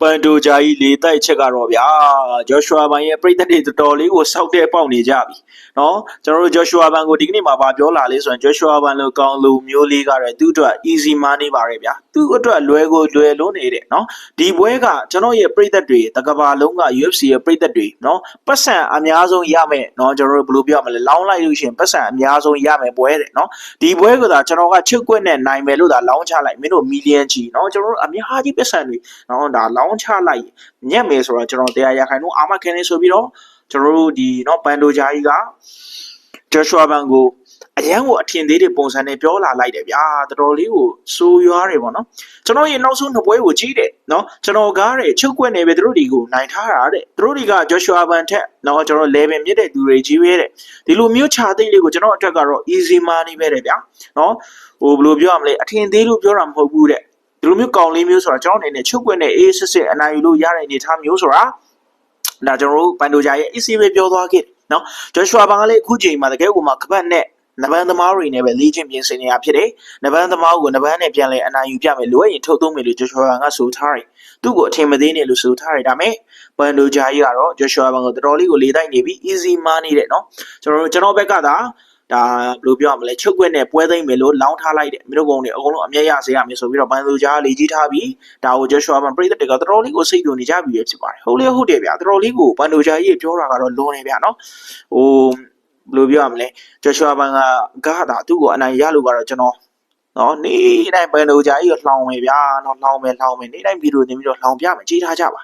ပန်တိုဂျာကြီးလေတိုက်ချက်ကတော့ဗျာဂျော့ရှွာဘန်ရဲ့ပြိသက်တွေတော်တော်လေးကိုစောက်တဲ့ပေါက်နေကြပြီเนาะကျွန်တော်တို့ဂျော့ရှွာဘန်ကိုဒီကနေ့မှာဗာပြောလာလေးဆိုရင်ဂျော့ရှွာဘန်လိုကောင်းလူမျိုးလေးကတော့သူ့အတွက် easy money ပါရဲ့ဗျာသူ့အတွက်လွယ်ကိုလွယ်လုံးနေတဲ့เนาะဒီပွဲကကျွန်တော်ရဲ့ပြိသက်တွေတကဘာလုံးက UFC ရဲ့ပြိသက်တွေเนาะပတ်စံအများဆုံးရမယ်เนาะကျွန်တော်တို့ဘယ်လိုပြောရမလဲလောင်းလိုက်လို့ရှိရင်ပတ်စံအများဆုံးရမယ်ပွဲတဲ့เนาะဒီပွဲကသာကျွန်တော်ကချုပ်ကွက်နဲ့နိုင်မယ်လို့သာလောင်းချလိုက်မင်းတို့မီလီယံချီเนาะကျွန်တော်တို့အများကြီးပတ်စံတွေ နော်ဒါလောင်း ်းချလိုက်ညက်မယ်ဆိုတော့ကျွန်တော်တရားရခိုင်တော့အာမခံနေဆိုပြီးတော့ကျွန်တော်တို့ဒီနော်ဘန်ဒိုဂျာကြီးကဂျော့ရှွာဘန်ကိုအရန်ကိုအထင်သေးတဲ့ပုံစံနဲ့ပြောလာလိုက်တယ်ဗျာတော်တော်လေးကိုစိုးရွားတယ်ပေါ့နော်ကျွန်တော်ရဲ့နောက်ဆုံးနှစ်ပွဲကိုကြည့်တယ်နော်ကျွန်တော်ကားတဲ့ချုပ်ကွက်နေပဲသူတို့တွေကိုနိုင်ထားတာတဲ့သူတို့တွေကဂျော့ရှွာဘန်ထက်နော်ကျွန်တော် level မြင့်တဲ့သူတွေကြီးပဲတဲ့ဒီလိုမျိုးခြာသိမ့်လေးကိုကျွန်တော်အတွက်ကတော့ easy money ပဲတဲ့ဗျာနော်ဟိုဘယ်လိုပြောရမလဲအထင်သေးလို့ပြောတာမဟုတ်ဘူးတဲ့ ဒီလိုမျိုးကောင်လေးမျိုးဆိုတာကျွန်တော်အနေနဲ့ချုပ်ကွက်နဲ့အေးစစ်စစ်အနိုင်ယူလို့ရတဲ့အနေအထားမျိုးဆိုတာဒါကျွန်တော်တို့ပန်ဒိုဂျာရဲ့ AC ပဲပြောသွားခဲ့တယ်နော်ဂျော့ရှွာဘန်ကလည်းအခုချိန်မှာတကယ်ကိုမှကပတ်နဲ့နဘန်သမားတွေနဲ့ပဲလေ့ကျင့်ပြင်ဆင်နေတာဖြစ်တယ်။နဘန်သမားကိုနဘန်နဲ့ပြန်လဲအနိုင်ယူပြမယ်လို့ရင်ထုတ်သုံးမယ်လို့ဂျော့ရှွာဘန်ကဆိုထားတယ်။သူ့ကိုအထင်မသေးနဲ့လို့ဆိုထားတယ်ဒါပေမဲ့ပန်ဒိုဂျာကြီးကတော့ဂျော့ရှွာဘန်ကိုတော်တော်လေးကိုလေတိုက်နေပြီး easy money တဲ့နော်။ကျွန်တော်တို့ကျွန်တော်ဘက်ကသာ ဒါဘယ်လိုပြောရမလဲချုပ်ကွက်နဲ့ပွဲသိမ့်မယ်လို့လောင်းထားလိုက်တယ်မြို့ကုန်းတွေအကုန်လုံးအမျက်ရစေရမယ်ဆိုပြီးတော့ဘန်သူကြားလေးကြီးထားပြီးဒါကိုဂျော့ရှွာဘန်ပရိသတ်တွေကတော်တော်လေးကိုစိတ်တူနေကြပြီပဲဖြစ်ပါတယ်ဟုတ်လေဟုတ်တယ်ဗျာတော်တော်လေးကိုဘန်သူကြားကြီးပြောတာကတော့လွန်နေဗျာနော်ဟိုဘယ်လိုပြောရမလဲဂျော့ရှွာဘန်ကဂါတာသူ့ကိုအနိုင်ရလို့ကတော့ကျွန်တော်နော်နေ့တိုင်းဘန်သူကြားကြီးကိုလှောင်မယ်ဗျာနော်လှောင်မယ်လှောင်မယ်နေ့တိုင်းဗီဒီယိုတင်ပြီးတော့လှောင်ပြမယ်ကြီးထားကြပါ